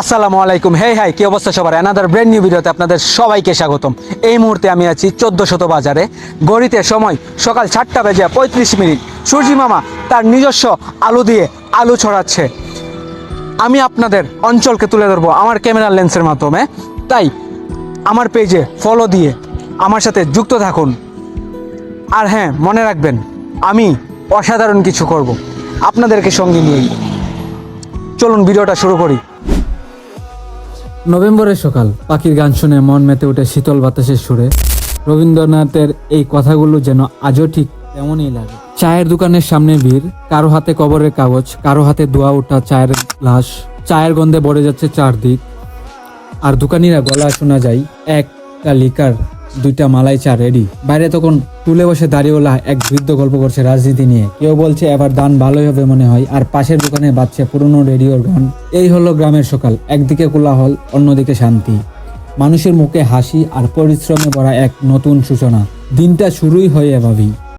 আসসালামু আলাইকুম। হে হাই, কি অবস্থা সবার? অ্যানাদার ব্র্যান্ড নিউ ভিডিওতে আপনাদের সবাইকে স্বাগতম। এই মুহূর্তে আমি আছি শত বাজারে। গড়িতে সময় সকাল সাতটা বেজে পঁয়ত্রিশ মিনিট। সূর্যি মামা তার নিজস্ব আলু দিয়ে আলু ছড়াচ্ছে। আমি আপনাদের অঞ্চলকে তুলে ধরবো আমার ক্যামেরার লেন্সের মাধ্যমে। তাই আমার পেজে ফলো দিয়ে আমার সাথে যুক্ত থাকুন। আর হ্যাঁ মনে রাখবেন, আমি অসাধারণ কিছু করব। আপনাদেরকে সঙ্গে নিয়েই। চলুন ভিডিওটা শুরু করি। নভেম্বরের সকাল, পাখির গান শুনে মন মেতে উঠে শীতল বাতাসের সুরে। রবীন্দ্রনাথের এই কথাগুলো যেন আজও ঠিক তেমনই লাগে। চায়ের দোকানের সামনে ভিড়, কারও হাতে কবরের কাগজ, কারও হাতে ধোয়া ওঠা চায়ের গ্লাস, চায়ের গন্ধে ভরে যাচ্ছে চারদিক। আর দোকানিরা গলা শোনা যায়, এক লিকার দুইটা মালাই চা রেডি বাইরে তখন তুলে বসে দাঁড়িয়েওলা এক বৃদ্ধ গল্প করছে রাজনীতি নিয়ে। কেউ বলছে, এবার দান ভালোই হবে মনে হয়। আর পাশের দোকানে বাজছে পুরনো রেডিওর গান। এই হলো গ্রামের সকাল। একদিকে কোলাহল, অন্যদিকে শান্তি। মানুষের মুখে হাসি আর পরিশ্রমে ভরা এক নতুন সূচনা। দিনটা শুরুই হয় এভাবেই।